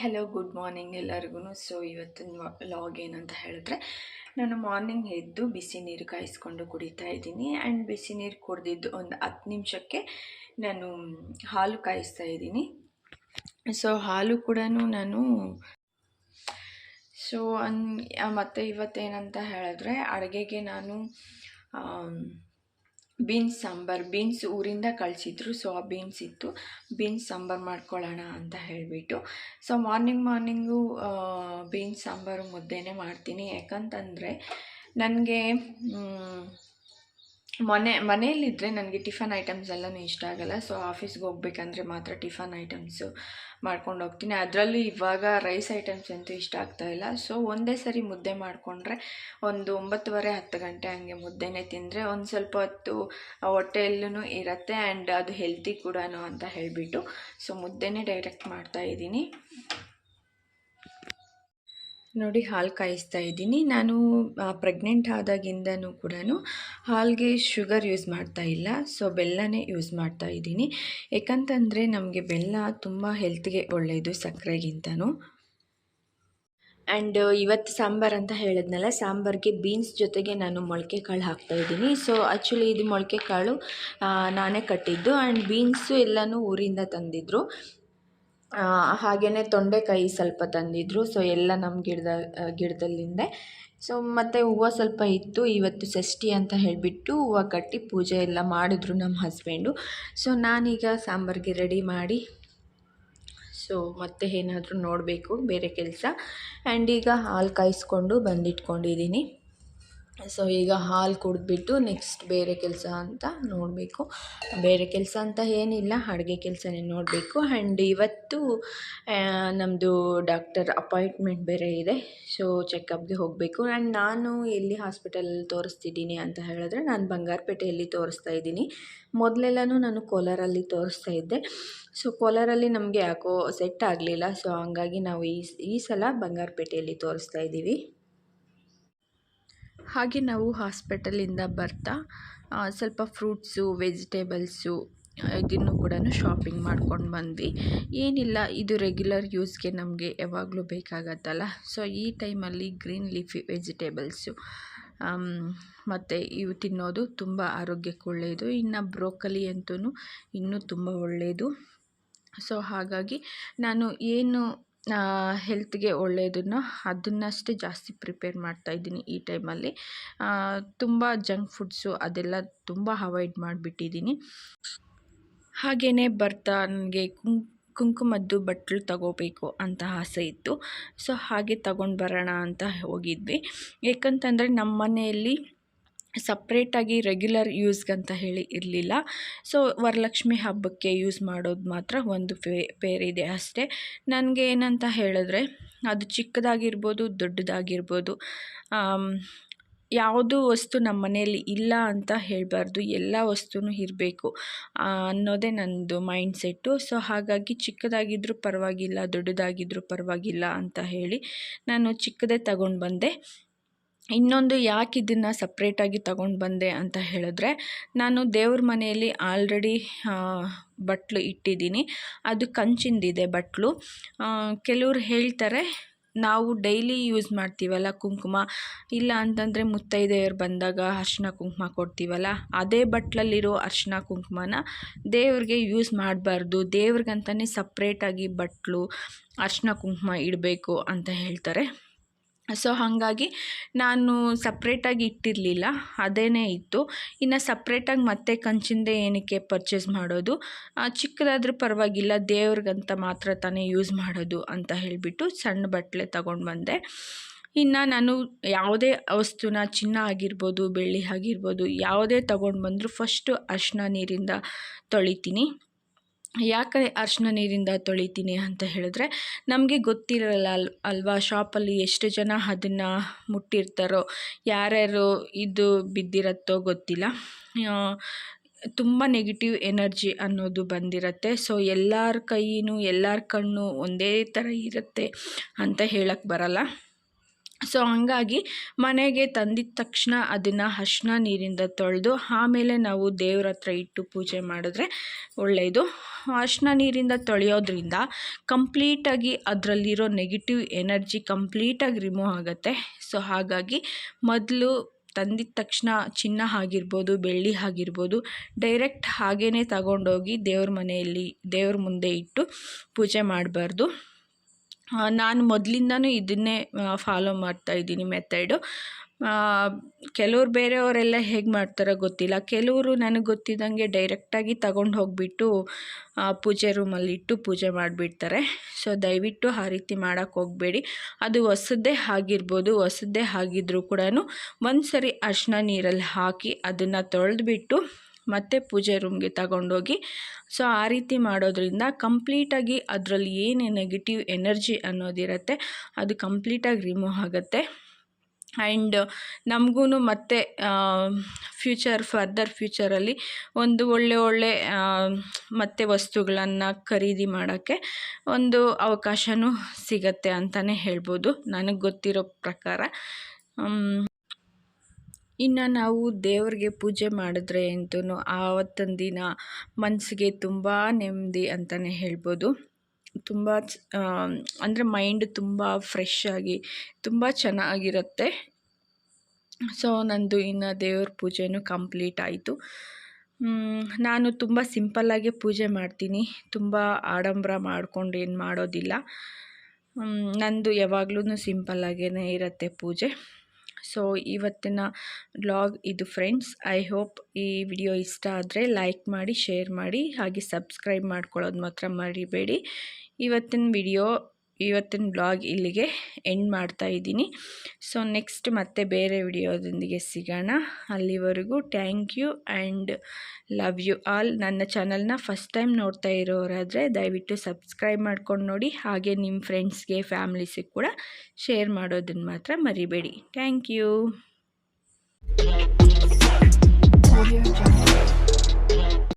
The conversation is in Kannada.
ಹಲೋ ಗುಡ್ ಮಾರ್ನಿಂಗ್ ಎಲ್ಲರಿಗೂ ಸೊ ಇವತ್ತಿನ ಲಾಗ್ ಏನಂತ ಹೇಳಿದ್ರೆ, ನಾನು ಮಾರ್ನಿಂಗ್ ಎದ್ದು ಬಿಸಿ ನೀರು ಕಾಯಿಸ್ಕೊಂಡು ಕುಡಿತಾ ಇದ್ದೀನಿ. ಆ್ಯಂಡ್ ಬಿಸಿ ನೀರು ಕುಡಿದಿದ್ದು ಒಂದು ಹತ್ತು ನಿಮಿಷಕ್ಕೆ ನಾನು ಹಾಲು ಕಾಯಿಸ್ತಾ ಇದ್ದೀನಿ. ಸೊ ಹಾಲು ಕೂಡ ನಾನು ಸೊ ಅನ್ ಮತ್ತು ಇವತ್ತೇನಂತ ಹೇಳಿದ್ರೆ, ಅಡುಗೆಗೆ ನಾನು ಬೀನ್ಸ್ ಸಾಂಬಾರು, ಬೀನ್ಸ್ ಊರಿಂದ ಕಳಿಸಿದ್ರು ಸೊ ಆ ಬೀನ್ಸ್ ಇತ್ತು. ಬೀನ್ಸ್ ಸಾಂಬಾರು ಮಾಡ್ಕೊಳ್ಳೋಣ ಅಂತ ಹೇಳಿಬಿಟ್ಟು. So morning morning beans sambar ಮುದ್ದೆನೇ ಮಾಡ್ತೀನಿ. ಯಾಕಂತಂದರೆ, ನನಗೆ ಮನೆ ಮನೆಯಲ್ಲಿದ್ದರೆ ನನಗೆ ಟಿಫನ್ ಐಟಮ್ಸ್ ಎಲ್ಲನೂ ಇಷ್ಟ ಆಗಲ್ಲ. ಸೊ ಆಫೀಸ್ಗೆ ಹೋಗ್ಬೇಕಂದ್ರೆ ಮಾತ್ರ ಟಿಫನ್ ಐಟಮ್ಸು ಮಾಡ್ಕೊಂಡು ಹೋಗ್ತೀನಿ. ಅದರಲ್ಲೂ ಇವಾಗ ರೈಸ್ ಐಟಮ್ಸ್ ಅಂತೂ ಇಷ್ಟ ಆಗ್ತಾಯಿಲ್ಲ ಸೊ ಒಂದೇ ಸರಿ ಮುದ್ದೆ ಮಾಡಿಕೊಂಡ್ರೆ ಒಂದು ಒಂಬತ್ತುವರೆ, ಹತ್ತು ಗಂಟೆ ಹಂಗೆ ಮುದ್ದೆನೇ ತಿಂದರೆ ಒಂದು ಸ್ವಲ್ಪ ಹೊತ್ತು ಹೊಟ್ಟೆಯಲ್ಲೂ ಇರುತ್ತೆ ಆ್ಯಂಡ್ ಅದು ಹೆಲ್ತಿ ಕೂಡ ಅಂತ ಹೇಳಿಬಿಟ್ಟು. ಸೊ ಮುದ್ದೆನೇ ಡೈರೆಕ್ಟ್ ಮಾಡ್ತಾ ಇದ್ದೀನಿ. ನೋಡಿ ಹಾಲು ಕಾಯಿಸ್ತಾ ಇದ್ದೀನಿ. ನಾನು ಪ್ರೆಗ್ನೆಂಟ್ ಆದಾಗಿಂದನೂ ಕೂಡ ಹಾಲಿಗೆ ಶುಗರ್ ಯೂಸ್ ಮಾಡ್ತಾ ಇಲ್ಲ. ಸೊ ಬೆಲ್ಲನೇ ಯೂಸ್ ಮಾಡ್ತಾ ಇದ್ದೀನಿ. ಯಾಕಂತಂದರೆ ನಮಗೆ ಬೆಲ್ಲ ತುಂಬ ಹೆಲ್ತ್ಗೆ ಒಳ್ಳೆಯದು ಸಕ್ಕರೆಗಿಂತನೂ. ಆ್ಯಂಡ್ ಇವತ್ತು ಸಾಂಬಾರು ಅಂತ ಹೇಳಿದ್ನಲ್ಲ, ಸಾಂಬಾರಿಗೆ ಬೀನ್ಸ್ ಜೊತೆಗೆ ನಾನು ಮೊಳಕೆ ಕಾಳು ಹಾಕ್ತಾಯಿದ್ದೀನಿ ಸೊ ಆ್ಯಕ್ಚುಲಿ ಇದು ಮೊಳಕೆ ಕಾಳು ನಾನೇ ಕಟ್ಟಿದ್ದು. ಆ್ಯಂಡ್ ಬೀನ್ಸು ಎಲ್ಲನೂ ಊರಿಂದ ತಂದಿದ್ದರು ಹಾಗೆಯೇ ತೊಂಡೆಕಾಯಿ ಸ್ವಲ್ಪ ತಂದಿದ್ದರು ಸೊ ಎಲ್ಲ ನಮ್ಮ ಗಿಡದ ಗಿಡದಲ್ಲಿಂದೆ. ಸೊ ಮತ್ತು ಹೂವು ಸ್ವಲ್ಪ ಇತ್ತು. ಇವತ್ತು ಷಷ್ಠಿ ಅಂತ ಹೇಳಿಬಿಟ್ಟು ಹೂವು ಕಟ್ಟಿ ಪೂಜೆ ಎಲ್ಲ ಮಾಡಿದ್ರು ನಮ್ಮ ಹಸ್ಬೆಂಡು ಸೊ ನಾನೀಗ ಸಾಂಬಾರಿಗೆ ರೆಡಿ ಮಾಡಿ ಸೊ ಮತ್ತೆ ಏನಾದರೂ ನೋಡಬೇಕು, ಬೇರೆ ಕೆಲಸ. ಆ್ಯಂಡ್ ಈಗ ಹಾಲು ಕಾಯಿಸ್ಕೊಂಡು ಬಂದಿಟ್ಕೊಂಡಿದ್ದೀನಿ. ಸೊ ಈಗ ಹಾಲು ಕುಡಿದ್ಬಿಟ್ಟು ನೆಕ್ಸ್ಟ್ ಬೇರೆ ಕೆಲಸ ಅಂತ ನೋಡಬೇಕು. ಬೇರೆ ಕೆಲಸ ಅಂತ ಏನಿಲ್ಲ, ಅಡುಗೆ ಕೆಲಸನೇ ನೋಡಬೇಕು. ಆ್ಯಂಡ್ ಇವತ್ತು ನಮ್ಮದು ಡಾಕ್ಟರ್ ಅಪಾಯಿಂಟ್ಮೆಂಟ್ ಬೇರೆ ಇದೆ. ಸೊ ಚೆಕಪ್ಗೆ ಹೋಗಬೇಕು. ಆ್ಯಂಡ್ ನಾನು ಎಲ್ಲಿ ಹಾಸ್ಪಿಟಲಲ್ಲಿ ತೋರಿಸ್ತಿದ್ದೀನಿ ಅಂತ ಹೇಳಿದ್ರೆ, ನಾನು ಬಂಗಾರಪೇಟೆಯಲ್ಲಿ ತೋರಿಸ್ತಾ ಇದ್ದೀನಿ. ಮೊದಲೆಲ್ಲನೂ ನಾನು ಕೋಲಾರಲ್ಲಿ ತೋರಿಸ್ತಾ ಇದ್ದೆ. ಸೊ ಕೋಲಾರಲ್ಲಿ ನಮಗೆ ಯಾಕೋ ಸೆಟ್ ಆಗಲಿಲ್ಲ. ಸೊ ಹಂಗಾಗಿ ನಾವು ಈ ಈ ಸಲ ಬಂಗಾರಪೇಟೆಯಲ್ಲಿ ತೋರಿಸ್ತಾ ಇದ್ದೀವಿ. ಹಾಗೆ ನಾವು ಹಾಸ್ಪಿಟಲಿಂದ ಬರ್ತಾ ಸ್ವಲ್ಪ ಫ್ರೂಟ್ಸು, ವೆಜಿಟೇಬಲ್ಸು ಇದನ್ನು ಕೂಡ ಶಾಪಿಂಗ್ ಮಾಡ್ಕೊಂಡು ಬಂದ್ವಿ. ಏನಿಲ್ಲ, ಇದು ರೆಗ್ಯುಲರ್ ಯೂಸ್ಗೆ ನಮಗೆ ಯಾವಾಗಲೂ ಬೇಕಾಗತ್ತಲ್ಲ. ಸೊ, ಈ ಟೈಮಲ್ಲಿ ಗ್ರೀನ್ ಲೀಫಿ ವೆಜಿಟೇಬಲ್ಸು ಮತ್ತು ಇವು ತಿನ್ನೋದು ತುಂಬ ಆರೋಗ್ಯಕ್ಕೆ ಒಳ್ಳೆಯದು ಇನ್ನು ಬ್ರೋಕಲಿ ಅಂತೂ ಇನ್ನೂ ತುಂಬ ಒಳ್ಳೆಯದು ಸೊ, ಹಾಗಾಗಿ ನಾನು ಏನು ಹೆಲ್ತ್ಗೆ ಒಳ್ಳೆಯದನ್ನು ಅದನ್ನಷ್ಟೇ ಜಾಸ್ತಿ ಪ್ರಿಪೇರ್ ಮಾಡ್ತಾ ಇದ್ದೀನಿ ಈ ಟೈಮಲ್ಲಿ ತುಂಬ ಜಂಕ್ ಫುಡ್ಸು ಅದೆಲ್ಲ ತುಂಬ ಅವಾಯ್ಡ್ ಮಾಡಿಬಿಟ್ಟಿದ್ದೀನಿ. ಹಾಗೆಯೇ ಬರ್ತಾ ನನಗೆ ಕುಂಕುಮದ್ದು ಬಟ್ಟಲು ತಗೋಬೇಕು ಅಂತ ಆಸೆ ಇತ್ತು. ಸೊ ಹಾಗೆ ತಗೊಂಡು ಬರೋಣ ಅಂತ ಹೋಗಿದ್ವಿ. ಏಕಂತಂದರೆ ನಮ್ಮ ಮನೆಯಲ್ಲಿ ಸಪ್ರೇಟಾಗಿ ರೆಗ್ಯುಲರ್ ಯೂಸ್ಗಂತ ಹೇಳಿ ಇರಲಿಲ್ಲ. ಸೊ, ವರಲಕ್ಷ್ಮಿ ಹಬ್ಬಕ್ಕೆ ಯೂಸ್ ಮಾಡೋದು ಮಾತ್ರ ಒಂದು ಪೇರ್ ಇದೆ ಅಷ್ಟೇ. ನನಗೆ ಏನಂತ ಹೇಳಿದ್ರೆ, ಅದು ಚಿಕ್ಕದಾಗಿರ್ಬೋದು, ದೊಡ್ಡದಾಗಿರ್ಬೋದು ಯಾವುದು ವಸ್ತು ನಮ್ಮ ಮನೆಯಲ್ಲಿ ಇಲ್ಲ ಅಂತ ಹೇಳಬಾರ್ದು. ಎಲ್ಲ ವಸ್ತುನೂ ಇರಬೇಕು ಅನ್ನೋದೇ ನನ್ನದು ಮೈಂಡ್ಸೆಟ್ಟು. ಸೊ, ಹಾಗಾಗಿ ಚಿಕ್ಕದಾಗಿದ್ದರೂ ಪರವಾಗಿಲ್ಲ ದೊಡ್ಡದಾಗಿದ್ದರೂ ಪರವಾಗಿಲ್ಲ ಅಂತ ಹೇಳಿ ನಾನು ಚಿಕ್ಕದೇ ತಗೊಂಡು ಬಂದೆ ಇನ್ನೊಂದು ಯಾಕೆ ಇದನ್ನು ಸಪ್ರೇಟಾಗಿ ತಗೊಂಡು ಬಂದೆ ಅಂತ ಹೇಳಿದ್ರೆ, ನಾನು ದೇವ್ರ ಮನೆಯಲ್ಲಿ ಆಲ್ರೆಡಿ ಬಟ್ಲು ಇಟ್ಟಿದ್ದೀನಿ. ಅದು ಕಂಚಿಂದಿದೆ ಬಟ್ಲು. ಕೆಲವ್ರು ಹೇಳ್ತಾರೆ, ನಾವು ಡೈಲಿ ಯೂಸ್ ಮಾಡ್ತೀವಲ್ಲ ಕುಂಕುಮ. ಇಲ್ಲ ಅಂತಂದರೆ ಮುತ್ತೈದೆಯರು ಬಂದಾಗ ಅರ್ಶಿನ ಕುಂಕುಮ ಕೊಡ್ತೀವಲ್ಲ, ಅದೇ ಬಟ್ಲಲ್ಲಿರೋ ಅರ್ಶಿನ ಕುಂಕುಮನ ದೇವ್ರಿಗೆ ಯೂಸ್ ಮಾಡಬಾರ್ದು. ದೇವ್ರಿಗಂತಲೇ ಸಪ್ರೇಟಾಗಿ ಬಟ್ಲು ಅರ್ಶಿನ ಕುಂಕುಮ ಇಡಬೇಕು ಅಂತ ಹೇಳ್ತಾರೆ. ಸೊ ಹಾಗಾಗಿ ನಾನು ಸಪ್ರೇಟಾಗಿ ಇಟ್ಟಿರಲಿಲ್ಲ, ಅದೇನೇ ಇತ್ತು. ಇನ್ನು ಸಪ್ರೇಟಾಗಿ ಮತ್ತೆ ಕಂಚಿಂದೆ ಏನಕ್ಕೆ ಪರ್ಚೇಸ್ ಮಾಡೋದು? ಚಿಕ್ಕದಾದರೂ ಪರವಾಗಿಲ್ಲ, ದೇವ್ರಿಗಂತ ಮಾತ್ರ ತಾನೇ ಯೂಸ್ ಮಾಡೋದು ಅಂತ ಹೇಳಿಬಿಟ್ಟು ಸಣ್ಣ ಬಟ್ಟಲೆ ತಗೊಂಡು ಬಂದೆ. ಇನ್ನು ನಾನು ಯಾವುದೇ ವಸ್ತುನ ಚಿನ್ನ ಆಗಿರ್ಬೋದು, ಬೆಳ್ಳಿ ಆಗಿರ್ಬೋದು, ಯಾವುದೇ ತಗೊಂಡು ಬಂದರೂ ಫಸ್ಟು ಅರ್ಶಿನ ನೀರಿಂದ ತೊಳಿತೀನಿ. ಯಾಕೆ ಅರ್ಶಿನ ನೀರಿಂದ ತೊಳಿತೀನಿ ಅಂತ ಹೇಳಿದ್ರೆ ನಮಗೆ ಗೊತ್ತಿರಲ್ಲ ಅಲ್, ಅಲ್ವಾ ಶಾಪಲ್ಲಿ ಎಷ್ಟು ಜನ ಅದನ್ನು ಮುಟ್ಟಿರ್ತಾರೋ, ಯಾರ್ಯಾರು ಇದು ಬಿದ್ದಿರತ್ತೋ ಗೊತ್ತಿಲ್ಲ. ತುಂಬ ನೆಗೆಟಿವ್ ಎನರ್ಜಿ ಅನ್ನೋದು ಬಂದಿರುತ್ತೆ. ಸೊ ಎಲ್ಲರ ಕೈಯೂ ಎಲ್ಲರ ಕಣ್ಣು ಒಂದೇ ಥರ ಇರುತ್ತೆ ಅಂತ ಹೇಳಕ್ಕೆ ಬರಲ್ಲ. ಸೊ ಹಂಗಾಗಿ ಮನೆಗೆ ತಂದಿದ್ದ ತಕ್ಷಣ ಅದನ್ನು ಅರ್ಶಿನ ನೀರಿಂದ ತೊಳೆದು ಆಮೇಲೆ ನಾವು ದೇವ್ರ ಹತ್ರ ಇಟ್ಟು ಪೂಜೆ ಮಾಡಿದ್ರೆ ಒಳ್ಳೆಯದು ಅರ್ಶಿನ ನೀರಿಂದ ತೊಳೆಯೋದ್ರಿಂದ ಕಂಪ್ಲೀಟಾಗಿ ಅದರಲ್ಲಿರೋ ನೆಗೆಟಿವ್ ಎನರ್ಜಿ ಕಂಪ್ಲೀಟಾಗಿ ರಿಮೂವ್ ಆಗುತ್ತೆ. ಸೊ ಹಾಗಾಗಿ ಮೊದಲು ತಂದಿದ್ದ ತಕ್ಷಣ ಚಿನ್ನ ಆಗಿರ್ಬೋದು, ಬೆಳ್ಳಿ ಆಗಿರ್ಬೋದು ಡೈರೆಕ್ಟ್ ಹಾಗೇ ತಗೊಂಡೋಗಿ ದೇವ್ರ ಮನೆಯಲ್ಲಿ, ದೇವ್ರ ಮುಂದೆ ಇಟ್ಟು ಪೂಜೆ ಮಾಡಬಾರ್ದು. ನಾನು ಮೊದಲಿಂದನೂ ಇದನ್ನೇ ಫಾಲೋ ಮಾಡ್ತಾ ಇದ್ದೀನಿ ಮೆಥಡು ಕೆಲವ್ರು ಬೇರೆಯವರೆಲ್ಲ ಹೇಗೆ ಮಾಡ್ತಾರೋ ಗೊತ್ತಿಲ್ಲ. ಕೆಲವರು ನನಗೆ ಗೊತ್ತಿದ್ದಂಗೆ ಡೈರೆಕ್ಟಾಗಿ ತಗೊಂಡು ಹೋಗಿಬಿಟ್ಟು ಪೂಜೆ ರೂಮಲ್ಲಿ ಇಟ್ಟು ಪೂಜೆ ಮಾಡಿಬಿಡ್ತಾರೆ. ಸೊ ದಯವಿಟ್ಟು ಆ ರೀತಿ ಮಾಡೋಕ್ಕೆ ಹೋಗಬೇಡಿ. ಅದು ಹೊಸದ್ದೇ ಆಗಿರ್ಬೋದು, ಹೊಸದ್ದೇ ಆಗಿದ್ರೂ ಕೂಡ ಒಂದು ಸರಿ ಅರ್ಶಿನ ನೀರಲ್ಲಿ ಹಾಕಿ ಅದನ್ನು ತೊಳೆದ್ಬಿಟ್ಟು ಮತ್ತೆ ಪೂಜೆ ರೂಮ್ಗೆ ತಗೊಂಡೋಗಿ. ಸೊ ಆ ರೀತಿ ಮಾಡೋದ್ರಿಂದ ಕಂಪ್ಲೀಟಾಗಿ ಅದರಲ್ಲಿ ಏನೇ ನೆಗೆಟಿವ್ ಎನರ್ಜಿ ಅನ್ನೋದಿರುತ್ತೆ, ಅದು ಕಂಪ್ಲೀಟಾಗಿ ರಿಮೂವ್ ಆಗುತ್ತೆ. ಆ್ಯಂಡ್ ನಮಗೂ ಮತ್ತೆ ಫ್ಯೂಚರ್ ಫರ್ದರ್ ಫ್ಯೂಚರಲ್ಲಿ ಒಂದು ಒಳ್ಳೆ ಒಳ್ಳೆ ಮತ್ತೆ ವಸ್ತುಗಳನ್ನು ಖರೀದಿ ಮಾಡೋಕ್ಕೆ ಒಂದು ಅವಕಾಶವೂ ಸಿಗತ್ತೆ ಅಂತಲೇ ಹೇಳ್ಬೋದು. ನನಗೆ ಗೊತ್ತಿರೋ ಪ್ರಕಾರ. ಇನ್ನು ನಾವು ದೇವರಿಗೆ ಪೂಜೆ ಮಾಡಿದ್ರೆ ಅಂತೂ ಆವತ್ತಿನ ದಿನ ಮನಸ್ಸಿಗೆ ತುಂಬ ನೆಮ್ಮದಿ ಅಂತಲೇ ಹೇಳ್ಬೋದು. ತುಂಬ ಅಂದರೆ ಮೈಂಡ್ ತುಂಬ ಫ್ರೆಶ್ ಆಗಿ, ತುಂಬ ಚೆನ್ನಾಗಿರುತ್ತೆ. ಸೊ ನಂದು ಇನ್ನು ದೇವ್ರ ಪೂಜೆನೂ ಕಂಪ್ಲೀಟ್ ಆಯಿತು. ನಾನು ತುಂಬ ಸಿಂಪಲ್ಲಾಗೆ ಪೂಜೆ ಮಾಡ್ತೀನಿ. ತುಂಬ ಆಡಂಬರ ಮಾಡಿಕೊಂಡು ಏನು ಮಾಡೋದಿಲ್ಲ. ನಂದು ಯಾವಾಗ್ಲೂ ಸಿಂಪಲ್ಲಾಗೇ ಇರುತ್ತೆ ಪೂಜೆ. ಸೊ, ಇವತ್ತಿನ ಬ್ಲಾಗ್ ಇದು ಫ್ರೆಂಡ್ಸ್, ಐ ಹೋಪ್ ಈ ವಿಡಿಯೋ ಇಷ್ಟ ಆದರೆ ಲೈಕ್ ಮಾಡಿ, ಶೇರ್ ಮಾಡಿ, ಹಾಗೆ ಸಬ್ಸ್ಕ್ರೈಬ್ ಮಾಡ್ಕೊಳ್ಳೋದು ಮಾತ್ರ ಮರಿಬೇಡಿ. ಇವತ್ತಿನ ವಿಡಿಯೋ ಇವತ್ತಿನ ಬ್ಲಾಗ್ ಇಲ್ಲಿಗೆ ಎಂಡ್ ಮಾಡ್ತಾ ಇದ್ದೀನಿ. ಸೊ ನೆಕ್ಸ್ಟ್ ಮತ್ತೆ ಬೇರೆ ವಿಡಿಯೋದೊಂದಿಗೆ ಸಿಗೋಣ. ಅಲ್ಲಿವರೆಗೂ thank you and love you all ನನ್ನ ಚಾನಲ್ನ ಫಸ್ಟ್ ಟೈಮ್ ನೋಡ್ತಾ ಇರೋರಾದರೆ ದಯವಿಟ್ಟು ಸಬ್ಸ್ಕ್ರೈಬ್ ಮಾಡ್ಕೊಂಡು ನೋಡಿ. ಹಾಗೆ ನಿಮ್ಮ ಫ್ರೆಂಡ್ಸ್ಗೆ ಫ್ಯಾಮ್ಲೀಸಿಗೆ ಕೂಡ ಶೇರ್ ಮಾಡೋದನ್ನು ಮಾತ್ರ ಮರಿಬೇಡಿ. Thank you